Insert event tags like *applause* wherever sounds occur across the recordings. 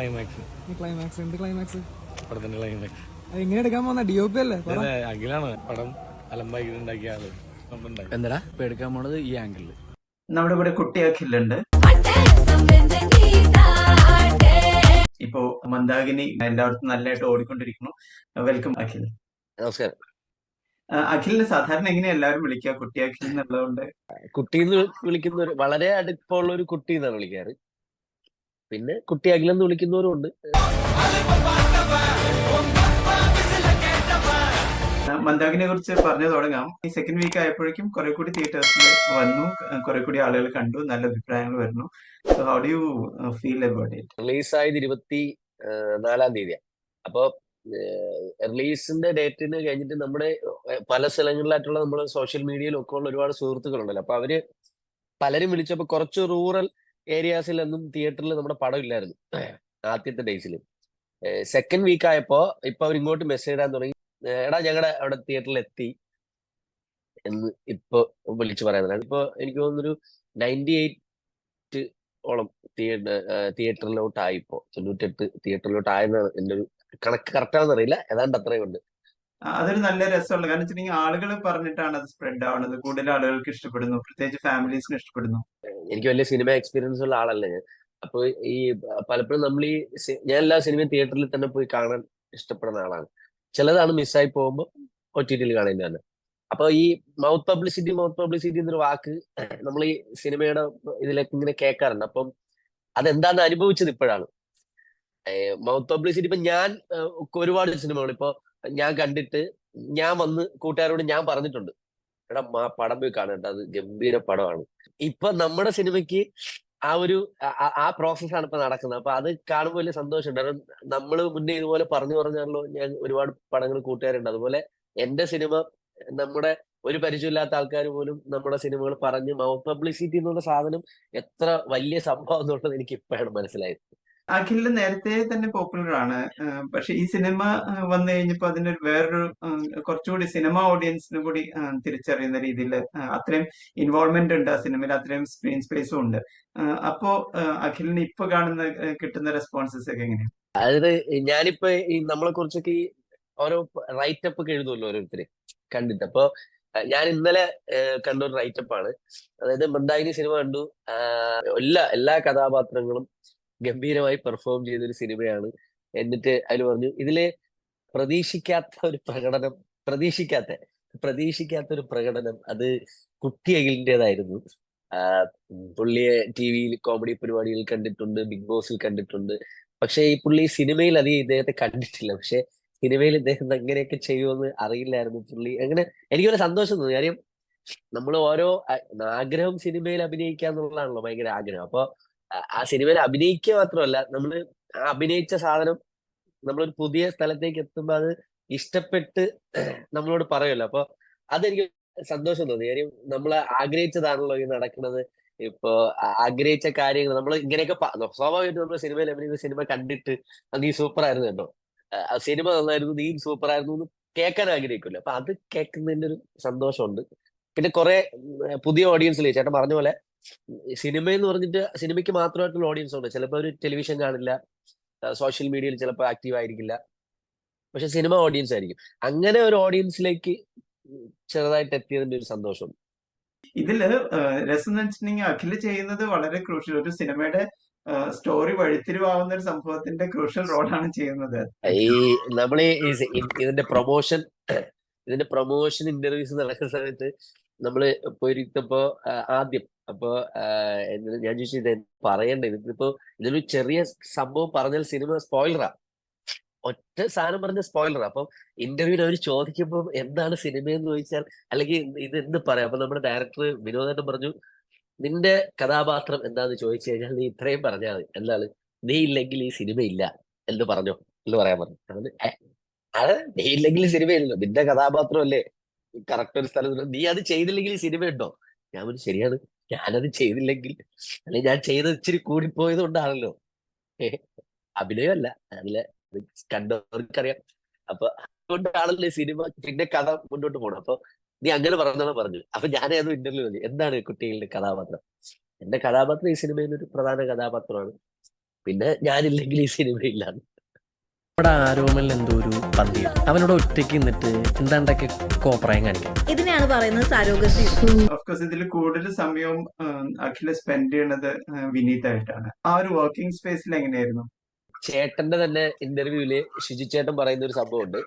Climax climax എന്ത് climax പടത്തിന്റെ climax അത് എങ്ങനെ എടുക്കാൻ പോകുന്ന ഡി ഒ പി അല്ലേ? അഖിലാണ് പടം അലമ്പാക്കി ഉണ്ടാക്കിയ ആൾ എന്താടാ? ഇപ്പൊ എടുക്കാൻ പോണത് ഈ ആംഗിളിൽ നമ്മുടെ ഇവിടെ കുട്ടി അഖിലുണ്ട് ഇപ്പോ മന്ദാകിനി എല്ലായിടത്തും നല്ലതായിട്ട് ഓടിക്കൊണ്ടിരിക്കുന്നു. വെൽക്കം അഖിൽ. നമസ്കാരം. അഖിലിന് സാധാരണ എങ്ങനെയാ എല്ലാവരും വിളിക്കുക? കുട്ടി അഖിൽ എന്നുള്ളതുകൊണ്ട്. കുട്ടി എന്ന് വിളിക്കുന്ന ഒരു വളരെ അടുപ്പമുള്ള ഒരു കുട്ടി എന്നാണ് വിളിക്കാറ്. പിന്നെ കുട്ടി അഖിലെന്ന് വിളിക്കുന്നവരും ഉണ്ട് മന്ദാഗിനെ മന്ദാകിനെ കുറിച്ച് പറഞ്ഞു തുടങ്ങാം. ഈ സെക്കൻഡ് വീക്ക് ആയപ്പോഴേക്കും കുറെ കൂടി തിയേറ്റേഴ്സിൽ വന്നു. കുറെ കൂടി ആളുകൾ കണ്ടു. നല്ല അഭിപ്രായങ്ങൾ വരുന്നു. So how do you feel about it റിലീസായത് ഇരുപത്തി ആ, നാലാം തീയതിയാണ് അപ്പോ റിലീസിന്റെ ഡേറ്റിന് കഴിഞ്ഞിട്ട് നമ്മുടെ പല സ്ഥലങ്ങളിലായിട്ടുള്ള നമ്മുടെ സോഷ്യൽ മീഡിയയിലൊക്കെ ഉള്ള ഒരുപാട് സുഹൃത്തുക്കളുണ്ടല്ലോ. അപ്പൊ അവർ പലരും വിളിച്ചപ്പോ കുറച്ച് റൂറൽ ഏരിയാസിലൊന്നും തിയേറ്ററിൽ നമ്മുടെ പടം ഇല്ലായിരുന്നു. ആദ്യത്തെ ഡേയ്സിൽ സെക്കൻഡ് വീക്ക് ആയപ്പോ ഇപ്പൊ അവർ ഇങ്ങോട്ട് മെസ്സേജ് ഇടാൻ തുടങ്ങി. എടാ ഞങ്ങളുടെ അവിടെ തിയേറ്ററിൽ എത്തി എന്ന് ഇപ്പൊ വിളിച്ചു പറയുന്നതാണ് ഇപ്പൊ എനിക്ക് തോന്നുന്നൊരു നയന്റി എയ്റ്റ് ഓളം ആയിപ്പോ തൊണ്ണൂറ്റെട്ട് തിയേറ്ററിലോട്ടായെന്നാണ് എന്റെ ഒരു കണക്ക്. കറക്റ്റാണെന്ന് അറിയില്ല. ഏതാണ്ട് അത്രയും ഉണ്ട്. അതൊരു നല്ല രസമുള്ള കാരണം വെച്ചിട്ടുണ്ടെങ്കിൽ ആളുകൾ പറഞ്ഞിട്ടാണ് അത് സ്പ്രെഡ് ആവുന്നത് കൂടുതൽ ആളുകൾക്ക് ഇഷ്ടപ്പെടുന്നു. പ്രത്യേകിച്ച് ഫാമിലീസിന് ഇഷ്ടപ്പെടുന്നു. എനിക്ക് വലിയ സിനിമ എക്സ്പീരിയൻസ് ഉള്ള ആളല്ല ഞാൻ. അപ്പൊ ഈ പലപ്പോഴും നമ്മൾ ഈ ഞാൻ എല്ലാ സിനിമയും തിയേറ്ററിൽ തന്നെ പോയി കാണാൻ ഇഷ്ടപ്പെടുന്ന ആളാണ്. ചിലതാണ് മിസ്സായി പോകുമ്പോൾ ഒ ടി ടിയിൽ കാണേണ്ടതാണ് അപ്പൊ ഈ മൗത്ത് പബ്ലിസിറ്റി മൗത്ത് പബ്ലിസിറ്റി എന്നൊരു വാക്ക് നമ്മൾ ഈ സിനിമയുടെ ഇതിലൊക്കെ ഇങ്ങനെ കേൾക്കാറുണ്ട്. അപ്പം അതെന്താണെന്ന് അനുഭവിച്ചത് ഇപ്പോഴാണ്. മൗത്ത് പബ്ലിസിറ്റി ഇപ്പൊ ഞാൻ ഒരുപാട് സിനിമകൾ ഇപ്പൊ ഞാൻ കണ്ടിട്ട് ഞാൻ വന്ന് കൂട്ടുകാരോട് ഞാൻ പറഞ്ഞിട്ടുണ്ട്. എടാ മാ- പടം പോയി കാണേണ്ട അത് ഗംഭീര പടമാണ്. ഇപ്പൊ നമ്മുടെ സിനിമയ്ക്ക് ആ ഒരു ആ- പ്രോസസ്സാണ് ഇപ്പൊ നടക്കുന്നത്. അപ്പൊ അത് കാണുമ്പോൾ വലിയ സന്തോഷമുണ്ട്. കാരണം നമ്മൾ മുന്നേ ഇതുപോലെ പറഞ്ഞു പറഞ്ഞാണല്ലോ ഞാൻ ഒരുപാട് പടങ്ങൾ കൂട്ടുകാരുണ്ട്. അതുപോലെ എന്റെ സിനിമ നമ്മുടെ ഒരു പരിചയമില്ലാത്ത ആൾക്കാർ പോലും നമ്മുടെ സിനിമകൾ പറഞ്ഞ് മൗത്ത് പബ്ലിസിറ്റി എന്നുള്ള സാധനം എത്ര വലിയ സംഭവം എന്നുള്ളത് എനിക്ക് ഇപ്പോഴാണ് മനസ്സിലായത്. അഖിൽ നേരത്തെ തന്നെ പോപ്പുലർ ആണ് പക്ഷെ ഈ സിനിമ വന്നു കഴിഞ്ഞപ്പോൾ അതിനൊരു വേറൊരു കുറച്ചുകൂടി സിനിമ ഓഡിയൻസിന് കൂടി തിരിച്ചറിയുന്ന രീതിയിൽ അത്രയും ഇൻവോൾവ്മെന്റ് ഉണ്ട് ആ സിനിമയിൽ അത്രയും സ്ക്രീൻ സ്പേസും ഉണ്ട്. അപ്പോ അഖിലിന് ഇപ്പൊ കാണുന്ന കിട്ടുന്ന റെസ്പോൺസസ് ഒക്കെ എങ്ങനെയാണ്? അതായത് ഞാനിപ്പോ ഈ നമ്മളെ കുറിച്ചൊക്കെ ഈ ഓരോ റൈറ്റപ്പ് ഒക്കെ എഴുതുമല്ലോ ഓരോരുത്തര് കണ്ടിട്ട്. അപ്പൊ ഞാൻ ഇന്നലെ കണ്ട ഒരു റൈറ്റപ്പ് ആണ് അതായത് മന്ദാകിനി സിനിമ കണ്ടു. എല്ലാ എല്ലാ കഥാപാത്രങ്ങളും ഗംഭീരമായി പെർഫോം ചെയ്ത ഒരു സിനിമയാണ്. എന്നിട്ട് അതിൽ പറഞ്ഞു ഇതിൽ പ്രതീക്ഷിക്കാത്ത ഒരു പ്രകടനം പ്രതീക്ഷിക്കാത്ത പ്രതീക്ഷിക്കാത്ത ഒരു പ്രകടനം അത് കുട്ടി അഖിലിന്റെതായിരുന്നു. പുള്ളിയെ ടി വിയിൽ കോമഡി പരിപാടിയിൽ കണ്ടിട്ടുണ്ട് ബിഗ് ബോസിൽ കണ്ടിട്ടുണ്ട്. പക്ഷെ ഈ പുള്ളി സിനിമയിൽ അധികം ഇദ്ദേഹത്തെ കണ്ടിട്ടില്ല. പക്ഷെ സിനിമയിൽ ഇദ്ദേഹം എങ്ങനെയൊക്കെ ചെയ്യുമെന്ന് അറിയില്ലായിരുന്നു പുള്ളി. അങ്ങനെ എനിക്കൊരു സന്തോഷം തോന്നി. കാര്യം നമ്മൾ ഓരോ ആഗ്രഹം സിനിമയിൽ അഭിനയിക്കുക എന്നുള്ളതാണല്ലോ ഭയങ്കര ആഗ്രഹം. അപ്പൊ ആ- സിനിമയിൽ അഭിനയിക്കുക മാത്രമല്ല നമ്മൾ അഭിനയിച്ച സാധനം നമ്മളൊരു പുതിയ സ്ഥലത്തേക്ക് എത്തുമ്പോൾ അത് ഇഷ്ടപ്പെട്ട് നമ്മളോട് പറയുമല്ലോ. അപ്പൊ അതെനിക്ക് സന്തോഷം തോന്നി. കാര്യം നമ്മൾ ആഗ്രഹിച്ചതാണല്ലോ ഈ നടക്കുന്നത്. ഇപ്പോ ആഗ്രഹിച്ച കാര്യങ്ങൾ നമ്മൾ ഇങ്ങനെയൊക്കെ സ്വാഭാവികമായിട്ട് നമ്മൾ സിനിമയിൽ അഭിനയിക്കുന്ന സിനിമ കണ്ടിട്ട് "ആ, നീ സൂപ്പർ ആയിരുന്നു കേട്ടോ സിനിമ നന്നായിരുന്നു നീ സൂപ്പർ ആയിരുന്നു എന്ന് കേൾക്കാൻ ആഗ്രഹിക്കില്ല അപ്പൊ അത് കേൾക്കുന്നതിന്റെ ഒരു സന്തോഷമുണ്ട്. പിന്നെ കുറെ പുതിയ ഓഡിയൻസിൽ ചേട്ടൻ പറഞ്ഞ പോലെ സിനിമ എന്ന് പറഞ്ഞിട്ട് സിനിമയ്ക്ക് മാത്രമായിട്ടുള്ള ഓഡിയൻസ് ഉണ്ട്. ചിലപ്പോൾ ഒരു ടെലിവിഷൻ കാണില്ല. സോഷ്യൽ മീഡിയയിൽ ചിലപ്പോൾ ആക്റ്റീവ് ആയിരിക്കില്ല. പക്ഷെ സിനിമ ഓഡിയൻസ് ആയിരിക്കും. അങ്ങനെ ഒരു ഓഡിയൻസിലേക്ക് ചെറുതായിട്ട് എത്തിയതിന്റെ ഒരു സന്തോഷം. ഇതിൽ രസം വെച്ചിട്ടുണ്ടെങ്കിൽ അഖിൽ ചെയ്യുന്നത് വളരെ ക്രൂഷ്യൽ ഒരു സിനിമയുടെ സ്റ്റോറി വഴിത്തിരിവാവുന്ന ഒരു സംഭവത്തിന്റെ ക്രൂഷ്യൽ റോളാണ് ചെയ്യുന്നത്. ഈ നമ്മൾ ഇതിന്റെ പ്രൊമോഷൻ ഇതിന്റെ പ്രൊമോഷൻ ഇന്റർവ്യൂസ് നടക്കുന്ന സമയത്ത് നമ്മൾ പോയിരിക്കപ്പോ ആദ്യം അപ്പൊ ഞാൻ ചോദിച്ചു ഇത് പറയണ്ടേ. ഇതിപ്പോ ഇതൊരു ചെറിയ സംഭവം പറഞ്ഞാൽ സിനിമ സ്പോയിലറാ. ഒറ്റ സാധനം പറഞ്ഞ സ്പോയിലറാ. അപ്പൊ ഇന്റർവ്യൂവിൽ അവർ ചോദിക്കുമ്പോൾ എന്താണ് സിനിമ എന്ന് ചോദിച്ചാൽ അല്ലെങ്കിൽ ഇത് എന്ത് പറയാം? അപ്പൊ നമ്മുടെ ഡയറക്ടർ വിനോദൻ പറഞ്ഞു നിന്റെ കഥാപാത്രം എന്താന്ന് ചോദിച്ചു കഴിഞ്ഞാൽ നീ ഇത്രയും പറഞ്ഞാൽ മതി. എന്താണ്? നീ ഇല്ലെങ്കിൽ ഈ സിനിമ ഇല്ല. എന്ന് പറഞ്ഞോ. എന്ന് പറയാൻ പറഞ്ഞു. അത് ഏ, അത് നീ ഇല്ലെങ്കിൽ സിനിമ ഇല്ലല്ലോ നിന്റെ കഥാപാത്രം അല്ലേ? കറക്റ്റ് ഒരു സ്ഥലത്ത് നീ അത് ചെയ്തില്ലെങ്കിൽ സിനിമ ഉണ്ടോ? ഞാൻ പറഞ്ഞു ശരിയാണ്. ഞാനത് ചെയ്തില്ലെങ്കിൽ അല്ലെങ്കിൽ ഞാൻ ചെയ്തത് ഇച്ചിരി കൂടിപ്പോയത് കൊണ്ടാണല്ലോ അഭിനയമല്ല. അതിലെ കണ്ടവർക്കറിയാം. അപ്പൊ അതുകൊണ്ടാണല്ലോ സിനിമ പിന്നെ കഥ മുന്നോട്ട് പോകണം അപ്പൊ നീ അങ്ങനെ പറഞ്ഞാണ് പറഞ്ഞു അപ്പൊ ഞാൻ അത് ഇന്റർവ്യൂ പറഞ്ഞു എന്താണ് കുട്ടികളുടെ കഥാപാത്രം? എന്റെ കഥാപാത്രം ഈ സിനിമയിൽ ഒരു പ്രധാന കഥാപാത്രമാണ്. പിന്നെ ഞാനില്ലെങ്കിൽ ഈ സിനിമ ഇല്ല നമ്മുടെ ആരോമലിന് എന്തോ ഒരു പന്തിയും അവനോട് ഒറ്റയ്ക്ക് നിന്നിട്ട് എന്താണ്ടൊക്കെ കോപ്രായം കാണിക്കാം ഇതിനെയാണ് പറയുന്നത് സാരോഗസി. ഓഫ്കോഴ്സ് ഇതിൽ കൂടുതൽ സമയവും അഖില സ്പെൻഡ് ചെയ്യണത് വിനീതായിട്ടാണ്. ആ ഒരു വർക്കിംഗ് സ്പേസിൽ എങ്ങനെയായിരുന്നു? ചേട്ടന്റെ തന്നെ ഇന്റർവ്യൂൽ ഷിജി ചേട്ടൻ പറയുന്ന ഒരു സംഭവമുണ്ട്.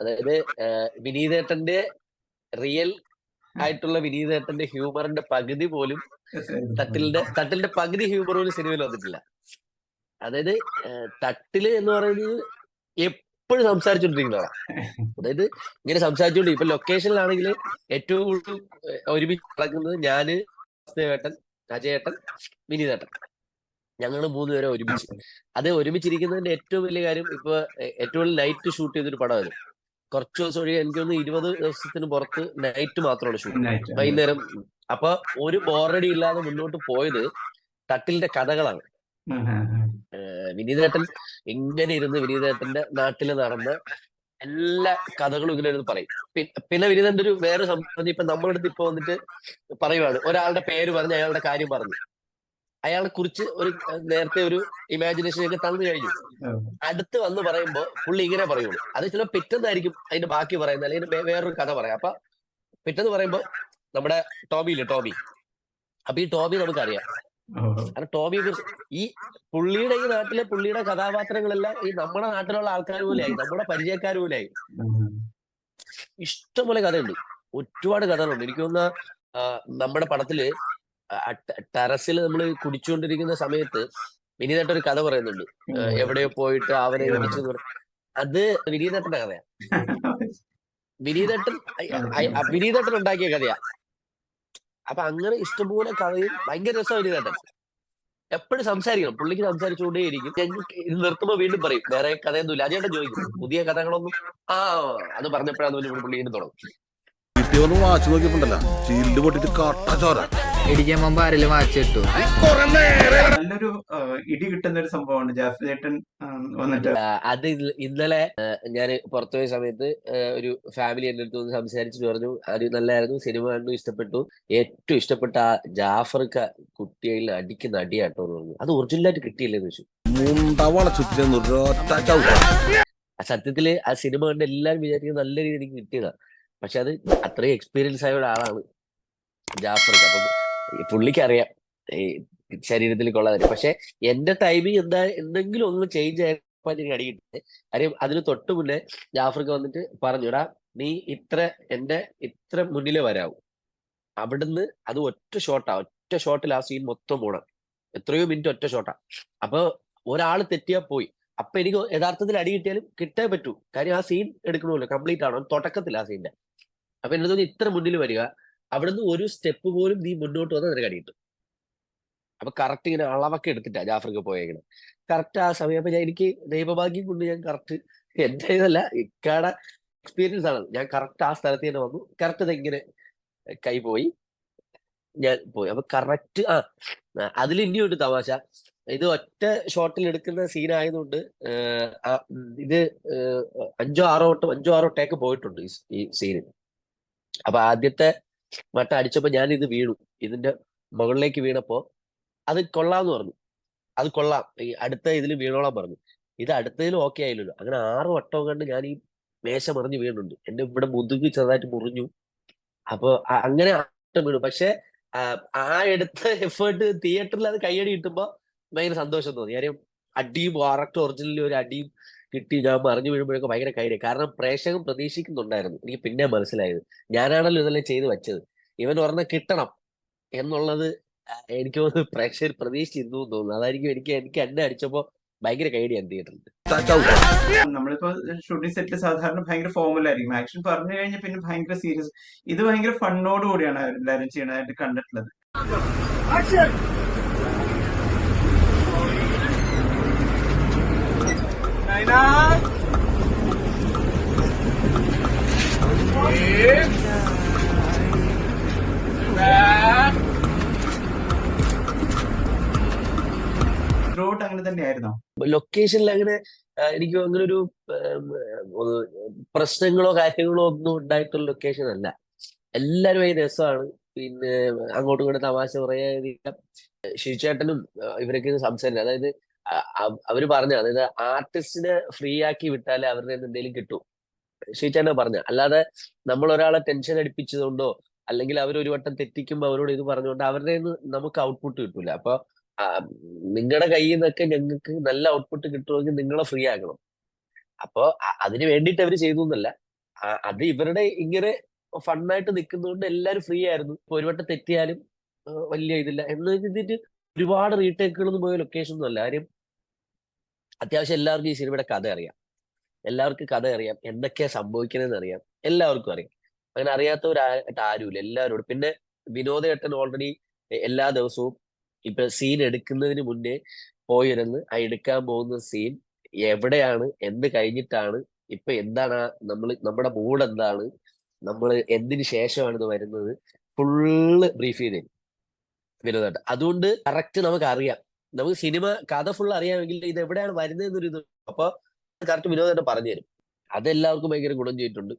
അതായത് വിനീതേട്ടന്റെ റിയൽ ആയിട്ടുള്ള വിനീതേട്ടന്റെ ഹ്യൂമറിന്റെ പകുതി പോലും *laughs* തട്ടിലിന്റെ തട്ടിലിന്റെ പകുതി ഹ്യൂമർ പോലും സിനിമയിൽ വന്നിട്ടില്ല. അതായത് തട്ടിൽ എന്ന് പറയുന്നത് എപ്പോഴും സംസാരിച്ചുകൊണ്ടിരിക്കുന്നതാണ് അതായത് ഇങ്ങനെ സംസാരിച്ചുകൊണ്ട് ഇപ്പൊ ലൊക്കേഷനിലാണെങ്കിൽ ഏറ്റവും കൂടുതൽ ഒരുമിച്ച് നടക്കുന്നത് ഞാൻ വാസുദേവേട്ടൻ അജയേട്ടൻ വിനീതേട്ടൻ. ഞങ്ങൾ മൂന്നുപേരെ ഒരുമിച്ച്. അത് ഒരുമിച്ചിരിക്കുന്നതിന്റെ ഏറ്റവും വലിയ കാര്യം ഇപ്പൊ ഏറ്റവും കൂടുതൽ നൈറ്റ് ഷൂട്ട് ചെയ്തൊരു പടമായിരുന്നു കുറച്ച് ദിവസം ഒഴികെ എനിക്ക് തോന്നുന്നു ഇരുപത് ദിവസത്തിന് പുറത്ത് നൈറ്റ് മാത്രമാണ് ഷൂട്ട്. വൈകുന്നേരം. അപ്പൊ ഒരു ബോറടി ഇല്ലാതെ മുന്നോട്ട് പോയത് തട്ടിലിന്റെ കഥകളാണ്. വിനീതേട്ടൻ ഇങ്ങനെ ഇരുന്ന് വിനീതേട്ടന്റെ നാട്ടിൽ നടന്ന എല്ലാ കഥകളും ഇങ്ങനെ പറയും. പിന്നെ വിനീതന്റെ ഒരു വേറെ സംബന്ധം ഇപ്പൊ അടുത്ത് ഇപ്പൊ വന്നിട്ട് പറയുവാണ്. ഒരാളുടെ പേര് പറഞ്ഞ് അയാളുടെ കാര്യം പറഞ്ഞു. അയാളെ കുറിച്ച് ഒരു നേരത്തെ ഒരു ഇമാജിനേഷൻ ഒക്കെ തന്നു കഴിഞ്ഞു. അടുത്ത് വന്ന് പറയുമ്പോ പുള്ളി ഇങ്ങനെ പറയുള്ളൂ. അത് ചില പിറ്റെന്നായിരിക്കും അതിന്റെ ബാക്കി പറയുന്നത് അല്ലെങ്കിൽ വേറൊരു കഥ പറയാം. അപ്പൊ പിറ്റെന്ന് പറയുമ്പോ നമ്മുടെ ടോബി ഇല്ലേ ടോബി അപ്പൊ ഈ ടോബി നമുക്കറിയാം. കാരണം ടോമി ഈ പുള്ളിയുടെ ഈ നാട്ടിലെ പുള്ളിയുടെ കഥാപാത്രങ്ങളെല്ലാം ഈ നമ്മുടെ നാട്ടിലുള്ള ആൾക്കാർ പോലെയായി നമ്മുടെ പരിചയക്കാർ പോലെയായി. ഇഷ്ടംപോലെ കഥയുണ്ട്. ഒരുപാട് കഥകളുണ്ട്. എനിക്ക് തോന്നുന്ന നമ്മുടെ പടത്തിൽ ടെറസിൽ നമ്മൾ കുടിച്ചുകൊണ്ടിരിക്കുന്ന സമയത്ത് വിനീതട്ട ഒരു കഥ പറയുന്നുണ്ട്. എവിടെയോ പോയിട്ട് അവനെ വിളിച്ചു അത് വിനീതേട്ടന്റെ കഥയാ. *laughs* വിനീതേട്ടൻ വിനീതേട്ടൻ ഉണ്ടാക്കിയ കഥയാ. അപ്പൊ അങ്ങനെ ഇഷ്ടംപോലെ കഥയും ഭയങ്കര രസം കേട്ടോ എപ്പോഴും സംസാരിക്കണം. പുള്ളിക്ക് സംസാരിച്ചുകൊണ്ടേയിരിക്കും. ഞങ്ങൾക്ക് ഇത് നിർത്തുമ്പോ വീണ്ടും പറയും വേറെ കഥയൊന്നുമില്ല. അതേട്ടൻ ചോദിക്കും പുതിയ കഥകളൊന്നും? ആ അത് പറഞ്ഞപ്പോഴാണ് പുള്ളി വീണ്ടും തുടങ്ങും. വാച്ച് നോക്കിയപ്പോണ്ടല്ലോ. ചീൽഡ് പൊട്ടിട്ട് കട്ട ഇടിക്കാൻ മുമ്പ് ആരെങ്കിലും വാച്ച് ഇട്ടു നല്ലൊരു ഇടി കിട്ടുന്ന ഒരു സംഭവമാണ്. ജാഫിലേട്ടൻ വന്നിട്ട്. അത് ഇന്ന- ഇന്നലെ ഞാൻ പുറത്തുപോയ സമയത്ത് ഒരു ഫാമിലി എന്റെ അടുത്ത് വന്ന് സംസാരിച്ചിട്ട് പറഞ്ഞു അത് നല്ലായിരുന്നു സിനിമ കണ്ടു ഇഷ്ടപ്പെട്ടു. ഏറ്റവും ഇഷ്ടപ്പെട്ട ആ ജാഫർ കുട്ടിയിൽ അടിക്കുന്ന അടിയാട്ടോ എന്ന് പറഞ്ഞു. അത് ഒറിജിനലായിട്ട് കിട്ടിയില്ലെന്ന് വെച്ചു സത്യത്തിൽ ആ സിനിമ കണ്ട് എല്ലാരും വിചാരിക്കുന്നത് നല്ല രീതിയിൽ എനിക്ക് കിട്ടിയതാ. പക്ഷെ അത് അത്രയും എക്സ്പീരിയൻസ് ആയ ഒരാളാണ് ജാഫർക്ക് അപ്പം ഈ പുള്ളിക്ക് അറിയാം ഈ ശരീരത്തിൽ കൊള്ളാതെ പക്ഷെ എന്റെ ടൈമിങ് എന്താ എന്തെങ്കിലും ഒന്ന് ചേഞ്ച് ആയപ്പോ എനിക്ക് അടിയിട്ടത് കാര്യം അതിന് തൊട്ട് മുന്നേ ജാഫർക്ക് വന്നിട്ട് പറഞ്ഞുടാ നീ ഇത്ര എന്റെ ഇത്ര മുന്നിലെ വരാവൂ. അവിടുന്ന് അത് ഒറ്റ ഷോട്ടാ ഒറ്റ ഷോട്ടിൽ ആ സീൻ മൊത്തം പോണം. എത്രയോ മിനിറ്റ് ഒറ്റ ഷോട്ടാ അപ്പൊ ഒരാൾ തെറ്റിയാ പോയി. അപ്പൊ എനിക്ക് യഥാർത്ഥത്തിൽ അടി കിട്ടിയാലും കിട്ടേ പറ്റൂ. കാര്യം ആ സീൻ എടുക്കണമല്ലോ കംപ്ലീറ്റ് ആണോ തുടക്കത്തിൽ ആ സീന്റെ അപ്പൊ എന്നെ തോന്നി ഇത്ര മുന്നിൽ വരിക അവിടുന്ന് ഒരു സ്റ്റെപ്പ് പോലും നീ മുന്നോട്ട് വന്നാൽ നിനക്ക് അടി അപ്പൊ കറക്റ്റ് ഇങ്ങനെ അളവൊക്കെ എടുത്തിട്ടാ ജാഫർക്ക് പോയേക്കണേ. കറക്റ്റ് ആ സമയം. അപ്പൊ ഞാൻ എനിക്ക് ദൈവഭാഗ്യം കൊണ്ട് ഞാൻ കറക്റ്റ് എന്റെ ഇതല്ല ഇക്കാടെ എക്സ്പീരിയൻസ് ആണ്. ഞാൻ കറക്റ്റ് ആ സ്ഥലത്ത് തന്നെ വന്നു. കറക്റ്റ് ഇതെങ്ങനെ കൈ പോയി. ഞാൻ പോയി. അപ്പൊ കറക്റ്റ് ആ അതിൽ ഇനിയുണ്ട് തമാശ. ഇത് ഒറ്റ ഷോട്ടിൽ എടുക്കുന്ന ഉം, ഇത് അഞ്ചോ ആറോ വട്ടം അഞ്ചോ ആറോ ടേക്ക് പോയിട്ടുണ്ട് ഈ സീന് അപ്പൊ ആദ്യത്തെ വട്ടം അടിച്ചപ്പോ ഞാൻ ഇത് വീണു. ഇതിന്റെ മുകളിലേക്ക് വീണപ്പോ അത് കൊള്ളാന്ന് പറഞ്ഞു. അത് കൊള്ളാം. ഈ അടുത്ത ഇതിൽ വീണോളാൻ പറഞ്ഞു. ഇത് അടുത്തതിലും ഓക്കെ ആയില്ലല്ലോ. അങ്ങനെ ആറ് വട്ടം കണ്ട് ഞാൻ ഈ മേശ മറിഞ്ഞ് വീണുണ്ട്. എന്റെ ഇവിടെ മുതുകി ചെറുതായിട്ട് മുറിഞ്ഞു. അപ്പൊ അങ്ങനെ ആട്ടം വീണു. പക്ഷെ ആ, എടുത്ത എഫേർട്ട് തിയേറ്ററിൽ അത് കൈയടി കിട്ടുമ്പോ ഭയങ്കര സന്തോഷം തോന്നി. കാര്യം അടിയും കറക്റ്റ് ഒറിജിനലി ഒരു അടിയും കിട്ടി ഞാൻ മറിഞ്ഞു വീഴുമ്പോഴൊക്കെ ഭയങ്കര കാര്യം കാരണം പ്രേക്ഷകൻ പ്രതീക്ഷിക്കുന്നുണ്ടായിരുന്നു. എനിക്ക് പിന്നെ മനസ്സിലായത്. ഞാനാണല്ലോ ഇതെല്ലാം ചെയ്തു വെച്ചത്. ഇവൻ ഒരെണ്ണം കിട്ടണം എന്നുള്ളത് എനിക്ക് തോന്നുന്നു പ്രേക്ഷകർ പ്രതീക്ഷിച്ചിരുന്നു എന്ന് തോന്നുന്നു. അതായിരിക്കും എനിക്ക് എനിക്ക് എന്നെ അടിച്ചപ്പോ ഭയങ്കര കൈഡിയാണ് തിയേറ്ററിൽ ചവിട്ട നമ്മളിപ്പോ ഷൂട്ടിംഗ് സെറ്റിൽ സാധാരണ ഭയങ്കര ഫോമൽ ആയിരിക്കും. ആക്ഷൻ പറഞ്ഞു കഴിഞ്ഞാൽ പിന്നെ ഭയങ്കര സീരിയസ് ഇത് ഭയങ്കര ഫണ്ണോട് കൂടിയാണ് എല്ലാവരും ചെയ്യണതായിട്ട് കണ്ടിട്ടുള്ളത്. അങ്ങനെ തന്നെയായിരുന്നോ? ലൊക്കേഷനിൽ അങ്ങനെ എനിക്ക് അങ്ങനെ ഒരു പ്രശ്നങ്ങളോ കാര്യങ്ങളോ ഒന്നും ഉണ്ടായിട്ടുള്ള ലൊക്കേഷൻ അല്ല. എല്ലാവരും ഈ രസമാണ്. പിന്നെ അങ്ങോട്ടും ഇങ്ങോട്ടും തമാശ പറയാതിരിക്കാം. ശിശുചേട്ടനും ഇവരൊക്കെ സംസാരിക്കും. അതായത് അവർ പറഞ്ഞു അതായത് ആർട്ടിസ്റ്റിനെ ഫ്രീ ആക്കി വിട്ടാലേ അവരുടെ എന്തെങ്കിലും കിട്ടും. ഷീറ്റാന പറഞ്ഞ അല്ലാതെ നമ്മൾ ഒരാളെ ടെൻഷൻ അടിപ്പിച്ചതുകൊണ്ടോ അല്ലെങ്കിൽ അവർ ഒരു വട്ടം തെറ്റിക്കുമ്പോൾ അവരോട് ഇത് പറഞ്ഞുകൊണ്ട് അവരുടെ നമുക്ക് ഔട്ട്പുട്ട് കിട്ടൂല. അപ്പൊ നിങ്ങളുടെ കയ്യിൽ നിന്നൊക്കെ ഞങ്ങൾക്ക് നല്ല ഔട്ട്പുട്ട് കിട്ടുമെങ്കിൽ നിങ്ങളെ ഫ്രീ ആക്കണം അപ്പൊ അതിന് വേണ്ടിയിട്ട് അവർ ചെയ്തു എന്നല്ല. അത് ഇവരുടെ ഇങ്ങനെ ഫണ്ണായിട്ട് നിൽക്കുന്നതുകൊണ്ട് എല്ലാവരും ഫ്രീ ആയിരുന്നു. ഇപ്പൊ ഒരു വട്ടം തെറ്റിയാലും വലിയ ഇതില്ല. എന്ന് ഒരുപാട് റീടേക്കുകളൊന്നും പോയ ലൊക്കേഷൻ ഒന്നും അല്ല. കാര്യം അത്യാവശ്യം എല്ലാവർക്കും ഈ സിനിമയുടെ കഥ അറിയാം. എല്ലാവർക്കും കഥ അറിയാം. എന്തൊക്കെയാ സംഭവിക്കണമെന്ന് അറിയാം. എല്ലാവർക്കും അറിയാം. അങ്ങനെ അറിയാത്തവരായിട്ട് ആരുമില്ല. എല്ലാവരോടും പിന്നെ വിനോദേട്ടൻ ഓൾറെഡി എല്ലാ ദിവസവും ഇപ്പൊ സീൻ എടുക്കുന്നതിന് മുന്നേ പോയിരുന്ന് ആ എടുക്കാൻ പോകുന്ന സീൻ എവിടെയാണ്? എന്ത് കഴിഞ്ഞിട്ടാണ്? ഇപ്പൊ എന്താണ് നമ്മൾ നമ്മുടെ മൂഡ് എന്താണ്? നമ്മൾ എന്തിന് ശേഷമാണ് ഇത് വരുന്നത്? ഫുള്ള് ബ്രീഫ് ചെയ്തേ വിനോദ വിനോദേട്ടൻ അതുകൊണ്ട് കറക്റ്റ് നമുക്ക് അറിയാം നമുക്ക് സിനിമ കഥ ഫുൾ അറിയാമെങ്കിൽ ഇത് എവിടെയാണ് വരുന്നത് എന്നൊരു അപ്പൊ കറക്റ്റ് വിനോദേട്ടൻ പറഞ്ഞു തരും. അതെല്ലാവർക്കും ഭയങ്കര ഗുണം ചെയ്തിട്ടുണ്ട്.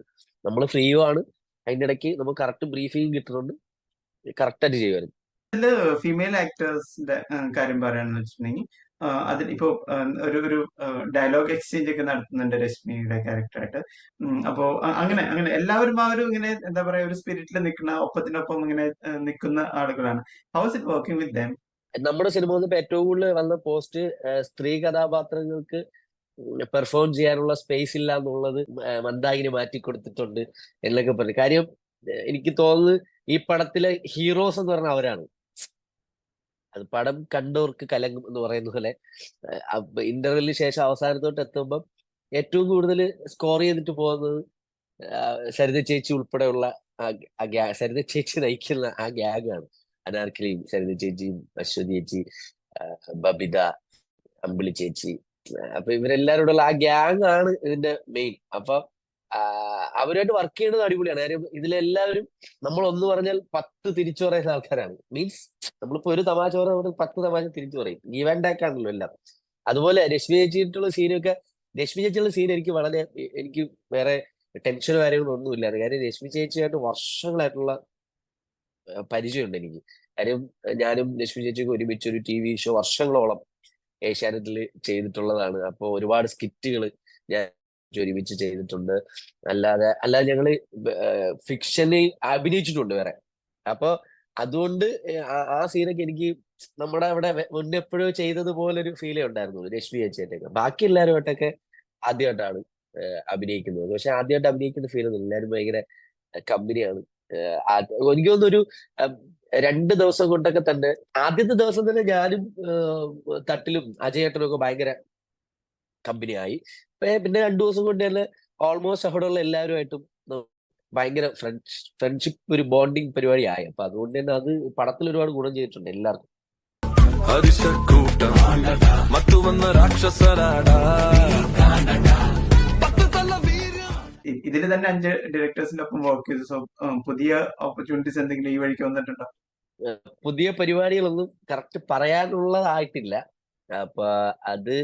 നമ്മൾ ഫ്രീയോ ആണ്. അതിന്റെ ഇടയ്ക്ക് നമുക്ക് കറക്റ്റ് ബ്രീഫിംഗ് കിട്ടുന്നുണ്ട്. കറക്റ്റ് ആയിട്ട് ചെയ്യുമായിരുന്നു. ഫീമെയിൽ ആക്ടേഴ്സിന്റെ കാര്യം പറയാന്ന് വെച്ചിട്ടുണ്ടെങ്കിൽ അതിൽ ഇപ്പോ ഒരു ഒരു ഡയലോഗ് എക്സ്ചേഞ്ച് ഒക്കെ നടത്തുന്നുണ്ട് രശ്മിയുടെ ക്യാരക്ടറായിട്ട് അപ്പോ അങ്ങനെ അങ്ങനെ എല്ലാവരും ആ ഒരു ഇങ്ങനെ എന്താ പറയാ ഒരു സ്പിരിറ്റിൽ നിൽക്കുന്ന ഒപ്പത്തിനൊപ്പം ഇങ്ങനെ നിൽക്കുന്ന ആളുകളാണ്. How's it working with them നമ്മുടെ സിനിമ വന്നപ്പോ ഏറ്റവും കൂടുതൽ വന്ന പോസ്റ്റ് സ്ത്രീ കഥാപാത്രങ്ങൾക്ക് പെർഫോം ചെയ്യാനുള്ള സ്പേസ് ഇല്ല എന്നുള്ളത് മന്ദാകിനി മാറ്റി കൊടുത്തിട്ടുണ്ട് എന്നൊക്കെ പറഞ്ഞു. കാര്യം എനിക്ക് തോന്നുന്നു ഈ പടത്തിലെ ഹീറോസ് എന്ന് പറഞ്ഞ അവരാണ്. അത് പടം കണ്ടവർക്ക് കലങ്ങും എന്ന് പറയുന്ന പോലെ ഇന്റർവെല്ലിന് ശേഷം അവസാനത്തോട്ട് എത്തുമ്പം ഏറ്റവും കൂടുതൽ സ്കോർ ചെയ്തിട്ട് പോകുന്നത് സരിത ചേച്ചി ഉൾപ്പെടെയുള്ള ആ സരിത ചേച്ചി നയിക്കുന്ന ആ ഗ്യാഗാണ് അനാർക്കലിയും സരിത ചേച്ചിയും അശ്വതി ചേച്ചി ബബിത അമ്പിളി ചേച്ചി അപ്പൊ ഇവരെല്ലാരോടുള്ള ആ ഗ്യാങ് ആണ് ഇതിന്റെ മെയിൻ അപ്പൊ അവരുമായിട്ട് വർക്ക് ചെയ്യുന്നത് അടിപൊളിയാണ്. കാര്യം ഇതിലെല്ലാവരും നമ്മൾ ഒന്ന് പറഞ്ഞാൽ പത്ത് തിരിച്ചു പറയുന്ന ആൾക്കാരാണ്. മീൻസ് നമ്മളിപ്പോ ഒരു തമാശ പറഞ്ഞാൽ നമ്മൾ പത്ത് തമാശ തിരിച്ചു പറയും. ഈവൻ ആണല്ലോ എല്ലാം. അതുപോലെ രശ്മി ചേച്ചിയിട്ടുള്ള സീനൊക്കെ രശ്മി ചേച്ചിയുള്ള സീൻ എനിക്ക് വളരെ എനിക്ക് വേറെ ടെൻഷനോ കാര്യങ്ങളോ ഒന്നുമില്ലായിരുന്നു കാര്യം രശ്മി ചേച്ചിയായിട്ട് വർഷങ്ങളായിട്ടുള്ള പരിചയമുണ്ട് എനിക്ക് കാര്യം ഞാനും ലക്ഷ്മി ചേച്ചിക്ക് ഒരുമിച്ച് ഒരു ടി വി ഷോ വർഷങ്ങളോളം ഏഷ്യാനെറ്റിൽ ചെയ്തിട്ടുള്ളതാണ്. അപ്പോൾ ഒരുപാട് സ്കിറ്റുകൾ ഞാൻ ഒരുമിച്ച് ചെയ്തിട്ടുണ്ട്. അല്ലാതെ അല്ലാതെ ഞങ്ങൾ ഫിക്ഷനിൽ അഭിനയിച്ചിട്ടുണ്ട് വേറെ. അപ്പോൾ അതുകൊണ്ട് ആ- സീനൊക്കെ എനിക്ക് നമ്മുടെ അവിടെ മുന്നെപ്പോഴും ചെയ്തതുപോലെ പോലൊരു ഫീലേ ഉണ്ടായിരുന്നു രശ്മി ചേച്ചിയായിട്ടൊക്കെ. ബാക്കി എല്ലാവരുമായിട്ടൊക്കെ ആദ്യമായിട്ടാണ് അഭിനയിക്കുന്നത്. പക്ഷെ ആദ്യമായിട്ട് അഭിനയിക്കുന്ന ഫീൽ എല്ലാവരും ഭയങ്കര കമ്പനിയാണ്. എനിക്ക് തോന്നുന്നു ഒരു രണ്ട് ദിവസം കൊണ്ടൊക്കെ തന്നെ ആദ്യത്തെ ദിവസം തന്നെ ഞാനും തട്ടിലും അജയേട്ടനും ഒക്കെ ഭയങ്കര കമ്പനിയായി. പിന്നെ രണ്ടു ദിവസം കൊണ്ട് തന്നെ ഓൾമോസ്റ്റ് അവിടെയുള്ള എല്ലാവരുമായിട്ടും ഭയങ്കര ഫ്രണ്ട്സ് ഫ്രണ്ട്ഷിപ്പ് ഒരു ബോണ്ടിങ് പരിപാടിയായി. അപ്പൊ അതുകൊണ്ട് തന്നെ അത് പടത്തിൽ ഒരുപാട് ഗുണം ചെയ്തിട്ടുണ്ട് എല്ലാവർക്കും. ഹരിശക്കൂട്ടം മത്തു വന്ന രാക്ഷസരാടാ. ഇതിൽ തന്നെ അഞ്ച് ഡയറക്ടേഴ്സിന്റെ ഒപ്പം വർക്ക് ചെയ്തു. സോ പുതിയ ഓപ്പർച്യൂണിറ്റീസ് എന്തെങ്കിലും ഈ വഴിക്ക് വന്നിട്ടുണ്ടോ? പുതിയ പരിപാടികളൊന്നും കറക്റ്റ് പറയാനുള്ളതായിട്ടില്ല. അപ്പൊ അത്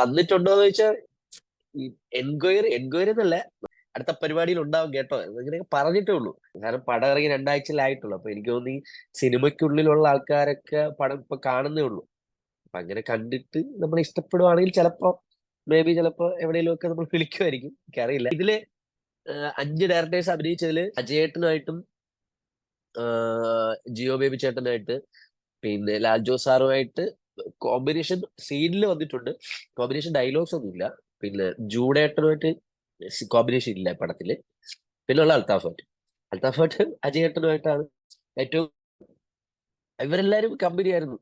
വന്നിട്ടുണ്ടോ എന്ന് വെച്ചാൽ എൻക്വയറി എൻക്വയറി എന്നല്ല അടുത്ത പരിപാടിയിൽ ഉണ്ടാവും കേട്ടോ. എന്നിങ്ങനെയൊക്കെ പറഞ്ഞിട്ടേ ഉള്ളൂ. കാരണം പടം ഇറങ്ങി രണ്ടാഴ്ചയിലായിട്ടുള്ളൂ. അപ്പൊ എനിക്ക് തോന്നി സിനിമയ്ക്കുള്ളിലുള്ള ആൾക്കാരൊക്കെ പടം ഇപ്പൊ കാണുന്നേ ഉള്ളൂ. അപ്പൊ അങ്ങനെ കണ്ടിട്ട് നമ്മൾ ഇഷ്ടപ്പെടുവാണെങ്കിൽ ചിലപ്പോ മേ ബി ചിലപ്പോ എവിടെയെങ്കിലും ഒക്കെ നമ്മൾ വിളിക്കുമായിരിക്കും. എനിക്കറിയില്ല. ഇതിൽ അഞ്ച് ഡയറക്ടേഴ്സ് അഭിനയിച്ചതിൽ അജയേട്ടനുമായിട്ടും ആഹ് ജിയോ ബേബി ചേട്ടനായിട്ട് പിന്നെ ലാൽജോ സാറുമായിട്ട് കോമ്പിനേഷൻ സീനിൽ വന്നിട്ടുണ്ട്. കോമ്പിനേഷൻ ഡയലോഗ്സ് ഒന്നുമില്ല. പിന്നെ ജൂഡേട്ടനുമായിട്ട് കോമ്പിനേഷൻ ഇല്ല പടത്തിൽ. പിന്നെ ഉള്ള അൽത്താഫേട്ട് അൽത്താഫേട്ട് അജയേട്ടനുമായിട്ടാണ് ഏറ്റവും ഇവരെല്ലാരും കമ്പനി ആയിരുന്നു.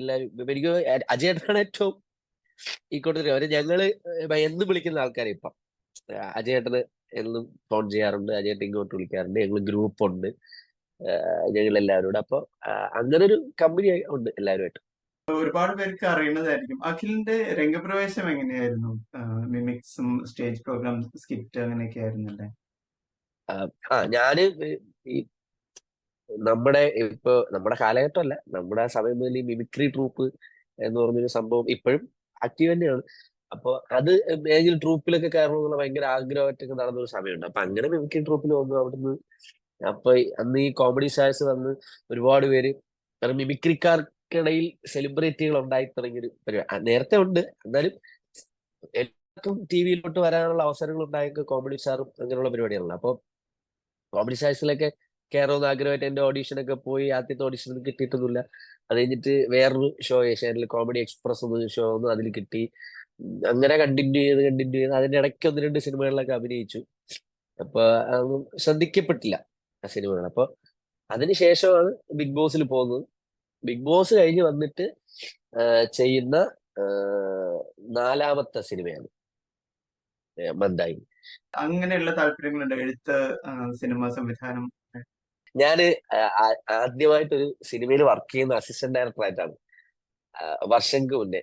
എല്ലാരും എനിക്ക് അജയേട്ടനാണ് ഏറ്റവും ഈ കൂട്ടത്തിൽ അവർ ഞങ്ങൾ എന്ന് വിളിക്കുന്ന ആൾക്കാരെ ഇപ്പം. അജയേട്ടന് എന്നും ഫോൺ ചെയ്യാറുണ്ട് അജയേട്ടൻ ഇങ്ങോട്ട് വിളിക്കാറുണ്ട് ഞങ്ങൾ ഗ്രൂപ്പ് ഉണ്ട് ഞങ്ങൾ എല്ലാവരോടും അപ്പൊ അങ്ങനെ ഒരു കമ്പനി ഉണ്ട് എല്ലാവരുമായിട്ട് ഒരുപാട് പേർക്ക് അറിയുന്നതായിരിക്കും. അഖിലിന്റെ രംഗപ്രവേശം എങ്ങനെയായിരുന്നു? മിമിക്സും സ്റ്റേജ് പ്രോഗ്രാം സ്കിറ്റ് അങ്ങനെയൊക്കെ ആയിരുന്നല്ലേ ആ ഞാൻ ഈ നമ്മുടെ ഇപ്പൊ നമ്മുടെ കാലഘട്ടമല്ല. നമ്മുടെ ആ സമയം മുതൽ ഈ മിമിക്രി ട്രൂപ്പ് എന്ന് പറഞ്ഞൊരു സംഭവം ഇപ്പോഴും ആക്റ്റീവ് തന്നെയാണ്. അപ്പൊ അത് ഏതെങ്കിലും ട്രൂപ്പിലൊക്കെ കയറണം എന്നുള്ള ഭയങ്കര ആഗ്രഹമായിട്ടൊക്കെ നടന്ന ഒരു സമയമുണ്ട്. അപ്പൊ അങ്ങനെ മിമിക്രി ട്രൂപ്പിൽ വന്നു അവിടുന്ന്. അപ്പൊ അന്ന് ഈ കോമഡി സ്റ്റാർസ് വന്ന് ഒരുപാട് പേര് കാരണം മിമിക്രിക്കാർക്കിടയിൽ സെലിബ്രിറ്റികൾ ഉണ്ടായി തുടങ്ങിയൊരു പരിപാടി. നേരത്തെ ഉണ്ട്. എന്നാലും എല്ലാവർക്കും ടി വിയിലോട്ട് വരാനുള്ള അവസരങ്ങൾ ഉണ്ടായൊക്കെ കോമഡി സ്റ്റാറും അങ്ങനെയുള്ള പരിപാടികളാണ് അപ്പോൾ കോമഡി സാഹസിലൊക്കെ കയറുമെന്ന് ആഗ്രഹമായിട്ട് എന്റെ ഓഡീഷനൊക്കെ പോയി ആദ്യത്തെ ഓഡീഷൻ കിട്ടിയിട്ടൊന്നുമില്ല. അത് കഴിഞ്ഞിട്ട് വേറൊരു ഷോ ഏഷ്യാനിൽ കോമഡി എക്സ്പ്രസ് എന്ന ഷോ ഒന്നും അതിൽ കിട്ടി. അങ്ങനെ കണ്ടിന്യൂ ചെയ്ത് കണ്ടിന്യൂ ചെയ്ത് അതിന്റെ ഇടയ്ക്ക് ഒന്ന് രണ്ട് സിനിമകളിലൊക്കെ അഭിനയിച്ചു. അപ്പൊ അതൊന്നും ശ്രദ്ധിക്കപ്പെട്ടില്ല ആ സിനിമകൾ. അപ്പൊ അതിനുശേഷമാണ് ബിഗ് ബോസിൽ പോകുന്നത്. ബിഗ് ബോസ് കഴിഞ്ഞ് വന്നിട്ട് ചെയ്യുന്ന നാലാമത്തെ സിനിമയാണ്. മന്ദായി അങ്ങനെയുള്ള താല്പര്യങ്ങളുണ്ട്. എഴുത്ത് സിനിമ സംവിധാനം. ആ- ആദ്യമായിട്ടൊരു സിനിമയിൽ വർക്ക് ചെയ്യുന്ന അസിസ്റ്റന്റ് ഡയറക്ടർ ആയിട്ടാണ്. വർഷങ്ങൾക്ക് മുന്നേ.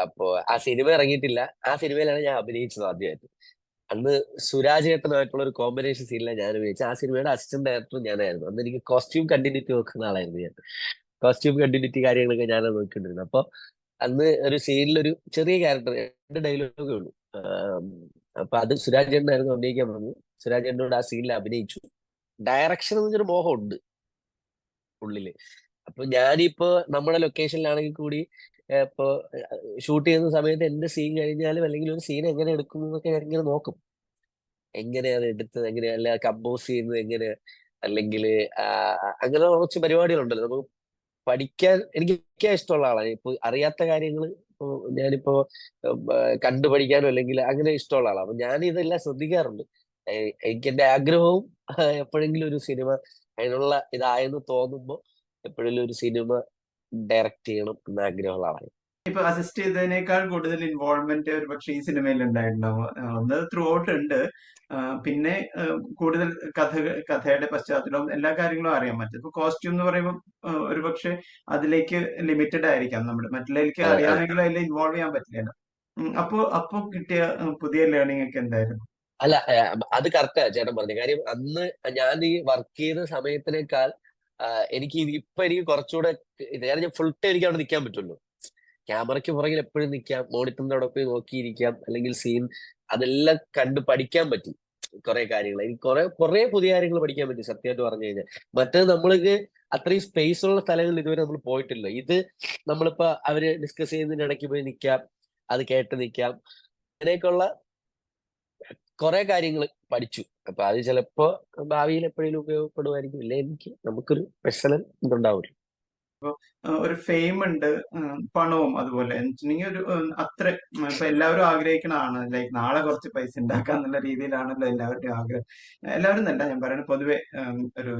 അപ്പോ ആ സിനിമ ഇറങ്ങിയിട്ടില്ല. ആ സിനിമയിലാണ് ഞാൻ അഭിനയിച്ചത് ആദ്യമായിട്ട്. അന്ന് സുരാജ് ഏട്ടനുമായിട്ടുള്ള ഒരു കോമ്പിനേഷൻ സീനിലാണ് ഞാൻ അഭിനയിച്ചത്. ആ സിനിമയുടെ അസിസ്റ്റന്റ് ഡയറക്ടർ ഞാനായിരുന്നു. അന്ന് എനിക്ക് കോസ്റ്റ്യൂം കണ്ടിന്യൂറ്റി നോക്കുന്ന ആളായിരുന്നു ഞാൻ. കോസ്റ്റ്യൂം കണ്ടിന്യൂറ്റി കാര്യങ്ങളൊക്കെ ഞാൻ നോക്കിക്കൊണ്ടിരുന്നത്. അപ്പൊ അന്ന് ഒരു സീനിലൊരു ചെറിയ ക്യാരക്ടർ രണ്ട് ഡയലോഗേ ഉള്ളൂ. അപ്പൊ അത് സുരാജ് ചേട്ടനായിരുന്നു അഭിനയിക്കാൻ പറഞ്ഞു സുരാജ് ചേട്ടനോട് ആ സീനിൽ അഭിനയിച്ചു. ഡയറക്ഷൻ എന്നൊരു മോഹം ഉണ്ട് ഉള്ളിൽ. അപ്പൊ ഞാനിപ്പോ നമ്മുടെ ലൊക്കേഷനിലാണെങ്കിൽ കൂടി ഇപ്പോ ഷൂട്ട് ചെയ്യുന്ന സമയത്ത് എന്റെ സീൻ കഴിഞ്ഞാലും അല്ലെങ്കിൽ ഒരു സീൻ എങ്ങനെ എടുക്കുന്നു എന്നൊക്കെ ഞാൻ ഇങ്ങനെ നോക്കും. എങ്ങനെയാ എടുത്തത് എങ്ങനെയാ അല്ല കമ്പോസ് ചെയ്യുന്നത് എങ്ങനെ? അല്ലെങ്കിൽ അങ്ങനെ കുറച്ച് പരിപാടികളുണ്ടല്ലോ. നമുക്ക് പഠിക്കാൻ എനിക്ക് ഇഷ്ടമുള്ള ആളാണ്. ഇപ്പൊ അറിയാത്ത കാര്യങ്ങൾ ഇപ്പൊ ഞാനിപ്പോ കണ്ടുപഠിക്കാനോ കണ്ടു പഠിക്കാനോ അല്ലെങ്കിൽ അങ്ങനെ ഇഷ്ടമുള്ള ആളാണ്. അപ്പൊ ഞാൻ ഇതെല്ലാം ശ്രദ്ധിക്കാറുണ്ട്. എനിക്ക് എന്റെ ആഗ്രഹവും എപ്പോഴെങ്കിലും ഒരു സിനിമ അതിനുള്ള ഇതായെന്ന് തോന്നുമ്പോ എപ്പോഴെങ്കിലും ഒരു സിനിമ ഡയറക്റ്റ് ചെയ്യണം എന്ന ആഗ്രഹമുള്ള ആളാണ്. ഇപ്പൊ അസിസ്റ്റ് ചെയ്തതിനേക്കാൾ കൂടുതൽ ഇൻവോൾവ്മെന്റ് ഒരു പക്ഷേ ഈ സിനിമയിൽ ഉണ്ടായിട്ടുണ്ടാവും. ഒന്ന് ത്രൂ ഔട്ട് ഉണ്ട് പിന്നെ കൂടുതൽ കഥ കഥയുടെ പശ്ചാത്തലവും എല്ലാ കാര്യങ്ങളും അറിയാൻ പറ്റും. ഇപ്പൊ കോസ്റ്റ്യൂം എന്ന് പറയുമ്പോൾ ഒരു പക്ഷെ അതിലേക്ക് ലിമിറ്റഡ് ആയിരിക്കാം നമ്മുടെ. മറ്റുള്ളതിലേക്ക് അറിയാമെങ്കിലും അതെ. അതിൽ ഇൻവോൾവ് ചെയ്യാൻ പറ്റില്ല. അപ്പോ അപ്പോ കിട്ടിയ പുതിയ ലേണിംഗ് ഒക്കെ എന്തായിരുന്നു? അല്ല അത് കറക്റ്റാ ചേട്ടൻ പറഞ്ഞ കാര്യം. അന്ന് ഞാൻ ഈ വർക്ക് ചെയ്ത സമയത്തിനേക്കാൾ എനിക്ക് ഇപ്പൊ എനിക്ക് കുറച്ചുകൂടെ നേരെ ഞാൻ ഫുൾ ടൈം എനിക്ക് അവിടെ നിൽക്കാൻ പറ്റുള്ളൂ. ക്യാമറയ്ക്ക് പുറകിൽ എപ്പോഴും നിൽക്കാം മോണിറ്ററിന്റെ അവിടെ പോയി നോക്കിയിരിക്കാം അല്ലെങ്കിൽ സീൻ അതെല്ലാം കണ്ട് പഠിക്കാൻ പറ്റി കുറെ കാര്യങ്ങൾ. എനിക്ക് കുറെ കുറെ പുതിയ കാര്യങ്ങൾ പഠിക്കാൻ പറ്റി സത്യമായിട്ട് പറഞ്ഞു കഴിഞ്ഞാൽ. മറ്റേത് നമ്മൾക്ക് അത്രയും സ്പേസ് ഉള്ള സ്ഥലങ്ങളിൽ ഇതുവരെ നമ്മൾ പോയിട്ടില്ല. ഇത് നമ്മളിപ്പോ അവർ ഡിസ്കസ് ചെയ്യുന്നതിന് ഇടയ്ക്ക് പോയി നിൽക്കാം അത് കേട്ട് നിൽക്കാം അങ്ങനെയൊക്കെയുള്ള കുറെ കാര്യങ്ങൾ പഠിച്ചു. അപ്പൊ അത് ചിലപ്പോ ഭാവിയിൽ എപ്പോഴെങ്കിലും ഉപയോഗപ്പെടുമായിരിക്കും ഇല്ല എനിക്ക്? നമുക്കൊരു പേഴ്സണൽ ഇതുണ്ടാവില്ല ഒരു ഫെയിം ഉണ്ട് പണവും അതുപോലെ. ഒരു അത്ര ഇപ്പൊ എല്ലാവരും ആഗ്രഹിക്കണതാണ് ലൈക്ക് നാളെ കുറച്ച് പൈസ ഉണ്ടാക്കാം എന്നുള്ള രീതിയിലാണല്ലോ എല്ലാവരുടെയും ആഗ്രഹം. എല്ലാവരും എന്നല്ല ഞാൻ പറയുന്നത് പൊതുവെ ഒരു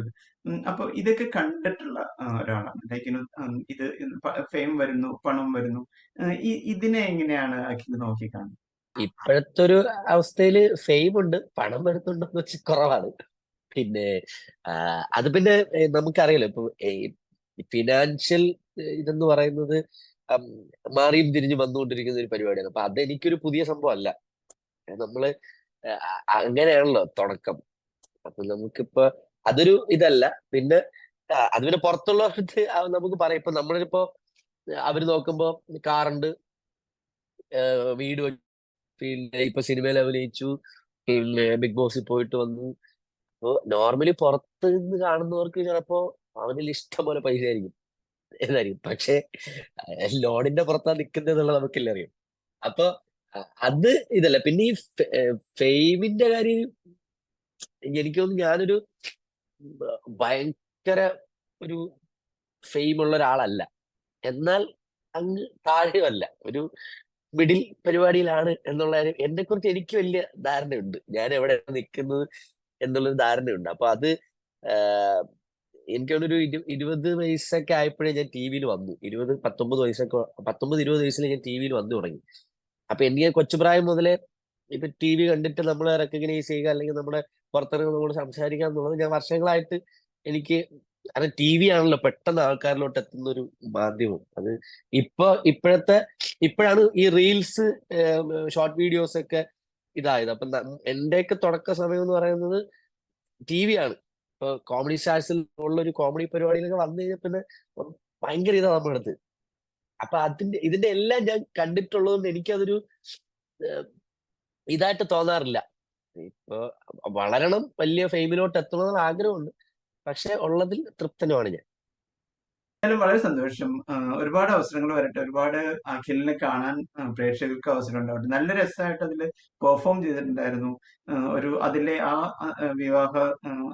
അപ്പൊ ഇതൊക്കെ കണ്ടിട്ടുള്ള ഒരാളാണ്. ലൈക്ക് ഇത് ഫെയിം വരുന്നു പണം വരുന്നു. ഇതിനെ എങ്ങനെയാണ് അഖിൽ നോക്കിക്കാണുന്നത്? ഇപ്പോഴത്തെ ഒരു അവസ്ഥയിൽ ഫെയിം ഉണ്ട് പണം വരുന്നുണ്ടെന്ന് വെച്ച് കുറവാണ്. പിന്നെ അത് പിന്നെ നമുക്കറിയാലോ ഇപ്പൊ ഫിനാൻഷ്യൽ ഇതെന്ന് പറയുന്നത് മാറിയും തിരിഞ്ഞു വന്നുകൊണ്ടിരിക്കുന്ന ഒരു പരിപാടിയാണ്. അപ്പൊ അതെനിക്കൊരു പുതിയ സംഭവം അല്ല നമ്മൾ അങ്ങനെയാണല്ലോ തുടക്കം. അപ്പൊ നമുക്കിപ്പോ അതൊരു ഇതല്ല. പിന്നെ അത് പിന്നെ പുറത്തുള്ളവർക്ക് ആ നമുക്ക് പറയാം. ഇപ്പൊ നമ്മളിപ്പോ അവർ നോക്കുമ്പോ കാറുണ്ട് വീട് പിന്നെ ഇപ്പൊ സിനിമയിൽ അഭിനയിച്ചു. പിന്നെ ബിഗ് ബോസിൽ പോയിട്ട് വന്നു. അപ്പൊ നോർമലി പുറത്ത് നിന്ന് കാണുന്നവർക്ക് ചിലപ്പോ അവനിൽ ഇഷ്ടം പോലെ പൈസ ആയിരിക്കും എന്നായിരിക്കും. പക്ഷെ ലോണിന്റെ പുറത്താ നിൽക്കുന്നത് എന്നുള്ളത് നമുക്കില്ല അറിയാം. അപ്പൊ അത് ഇതല്ല. പിന്നെ ഈ ഫെയിമിന്റെ കാര്യം എനിക്ക് തോന്നുന്നു ഞാനൊരു ഭയങ്കര ഒരു ഫെയിം ഉള്ള ഒരാളല്ല. എന്നാൽ അങ്ങ് താഴെയല്ല ഒരു മിഡിൽ പരിപാടിയിലാണ് എന്നുള്ള എന്നെ കുറിച്ച് എനിക്ക് വലിയ ധാരണയുണ്ട്. ഞാൻ എവിടെ നിൽക്കുന്നത് എന്നുള്ളൊരു ധാരണയുണ്ട്. അപ്പൊ അത് എനിക്കൊരു ഇരുപത് വയസ്സൊക്കെ ആയപ്പോഴേ ഞാൻ ടി വിയിൽ വന്നു. ഇരുപത് പത്തൊമ്പത് വയസ്സൊക്കെ പത്തൊമ്പത് ഇരുപത് വയസ്സിൽ ഞാൻ ടി വിയിൽ വന്നു തുടങ്ങി. അപ്പൊ എനിക്ക് കൊച്ചുപ്രായം മുതലേ ഇപ്പൊ ടി വി കണ്ടിട്ട് നമ്മളെ റെക്കഗ്നൈസ് ചെയ്യുക അല്ലെങ്കിൽ നമ്മുടെ പുറത്തിറങ്ങി നമ്മൾ സംസാരിക്കുക എന്നുള്ളത് ഞാൻ വർഷങ്ങളായിട്ട് എനിക്ക് കാരണം ടി വി ആണല്ലോ പെട്ടെന്ന് ആൾക്കാരിലോട്ട് എത്തുന്ന ഒരു മാധ്യമം. അത് ഇപ്പൊ ഇപ്പോഴത്തെ ഇപ്പോഴാണ് ഈ റീൽസ് ഷോർട്ട് വീഡിയോസ് ഒക്കെ ഇതായത്. അപ്പൊ എന്റെയൊക്കെ തുടക്ക സമയം എന്ന് പറയുന്നത് ടി വി ആണ് ഇപ്പൊ കോമഡി സ്റ്റാർസിൽ ഉള്ള ഒരു കോമഡി പരിപാടിയിലൊക്കെ വന്നു കഴിഞ്ഞാൽ പിന്നെ ഭയങ്കര ഇതാ നമ്മുടെ അടുത്ത് അപ്പൊ അതിന്റെ ഇതിന്റെ എല്ലാം ഞാൻ കണ്ടിട്ടുള്ളത് കൊണ്ട് എനിക്കതൊരു ഇതായിട്ട് തോന്നാറില്ല. ഇപ്പൊ വളരണം വലിയ ഫെയിമിലോട്ട് എത്തണമെന്ന് ആഗ്രഹമുണ്ട്. പക്ഷെ ഉള്ളതിൽ തൃപ്തനുമാണ് ഞാൻ. എന്തായാലും വളരെ സന്തോഷം. ഒരുപാട് അവസരങ്ങൾ വരട്ടെ. ഒരുപാട് അഖിലിനെ കാണാൻ പ്രേക്ഷകർക്ക് അവസരം ഉണ്ടാവട്ടെ. നല്ല രസമായിട്ട് അതിൽ പെർഫോം ചെയ്തിട്ടുണ്ടായിരുന്നു. ഒരു അതിലെ ആ വിവാഹ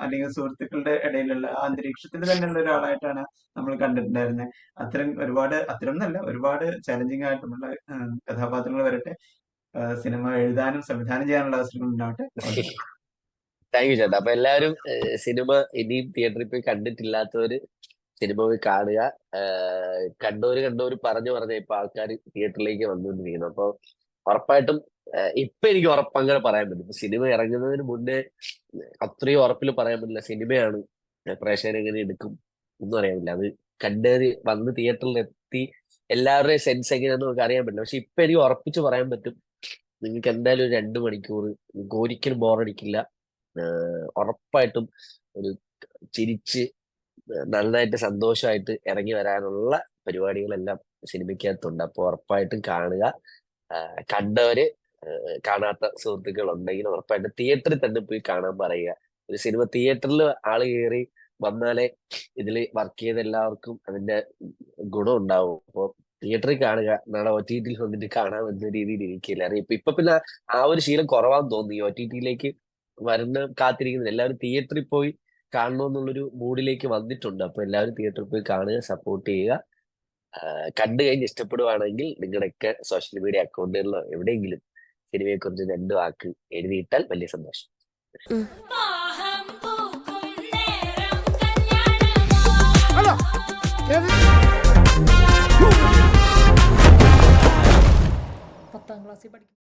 അല്ലെങ്കിൽ സുഹൃത്തുക്കളുടെ ഇടയിലുള്ള ആ അന്തരീക്ഷത്തിൽ തന്നെയുള്ള ഒരാളായിട്ടാണ് നമ്മൾ കണ്ടിട്ടുണ്ടായിരുന്നത് അത്തരം ഒരുപാട് അത്തരം എന്നല്ല ഒരുപാട് ചലഞ്ചിങ് ആയിട്ടുള്ള കഥാപാത്രങ്ങൾ വരട്ടെ. സിനിമ എഴുതാനും സംവിധാനം ചെയ്യാനുള്ള അവസരങ്ങൾ ഉണ്ടാവട്ടെ. താങ്ക് യു ചേട്ടാ. അപ്പൊ എല്ലാവരും സിനിമ ഇനിയും തിയേറ്ററിൽ പോയി കണ്ടിട്ടില്ലാത്തവര് സിനിമ പോയി കാണുക. കണ്ടവര് കണ്ടവര് പറഞ്ഞു പറഞ്ഞ ഇപ്പൊ ആൾക്കാർ തിയേറ്ററിലേക്ക് വന്നുകൊണ്ടിരിക്കുന്നു. അപ്പൊ ഉറപ്പായിട്ടും ഇപ്പൊ എനിക്ക് ഉറപ്പ് അങ്ങനെ പറയാൻ പറ്റും. ഇപ്പൊ സിനിമ ഇറങ്ങുന്നതിന് മുന്നേ അത്രയും ഉറപ്പിൽ പറയാൻ പറ്റില്ല. സിനിമയാണ് പ്രേക്ഷകർ എങ്ങനെ എടുക്കും ഒന്നും അറിയാൻ പറ്റില്ല അത് കണ്ടേറി വന്ന് തിയേറ്ററിൽ എത്തി എല്ലാവരുടെയും സെൻസ് എങ്ങനെയാണെന്ന് നമുക്ക് അറിയാൻ പറ്റില്ല. പക്ഷെ ഇപ്പൊ എനിക്ക് ഉറപ്പിച്ച് പറയാൻ പറ്റും. നിങ്ങൾക്ക് എന്തായാലും ഒരു രണ്ട് മണിക്കൂർ നിങ്ങൾക്ക് ഒരിക്കലും ബോറടിക്കില്ല ഉറപ്പായിട്ടും ഒരു ചിരിച്ച് നന്നായിട്ട് സന്തോഷമായിട്ട് ഇറങ്ങി വരാനുള്ള പരിപാടികളെല്ലാം സിനിമയ്ക്കകത്തുണ്ട്. അപ്പോൾ ഉറപ്പായിട്ടും കാണുക. കണ്ടവര് കാണാത്ത സുഹൃത്തുക്കൾ ഉണ്ടെങ്കിൽ ഉറപ്പായിട്ടും തിയേറ്ററിൽ തന്നെ പോയി കാണാൻ പറയുക. ഒരു സിനിമ തിയേറ്ററിൽ ആൾ കയറി വന്നാലേ ഇതിൽ വർക്ക് ചെയ്ത എല്ലാവർക്കും അതിന്റെ ഗുണം ഉണ്ടാവും. അപ്പോൾ തിയേറ്ററിൽ കാണുക നാളെ ഒ ടി ടിയിൽ വന്നിട്ട് കാണാൻ എന്ന രീതിയിൽ ഇരിക്കില്ല അറിയാം. ഇപ്പൊ ഇപ്പൊ പിന്നെ ആ ഒരു ശീലം കുറവാന്ന് തോന്നി ഒ ടി ടിയിലേക്ക് വരുന്ന കാത്തിരിക്കുന്നത്. എല്ലാവരും തിയേറ്ററിൽ പോയി കാണണമെന്നുള്ളൊരു മൂഡിലേക്ക് വന്നിട്ടുണ്ട്. അപ്പൊ എല്ലാവരും തിയേറ്ററിൽ പോയി കാണുക സപ്പോർട്ട് ചെയ്യുക. കണ്ടു കഴിഞ്ഞ് ഇഷ്ടപ്പെടുവാണെങ്കിൽ നിങ്ങളുടെയൊക്കെ സോഷ്യൽ മീഡിയ അക്കൗണ്ടുകളിലോ എവിടെയെങ്കിലും സിനിമയെ കുറിച്ച് രണ്ടു വാക്ക് എഴുതിയിട്ടാൽ വലിയ സന്തോഷം. പത്താം ക്ലാസ്സിൽ പഠിക്കും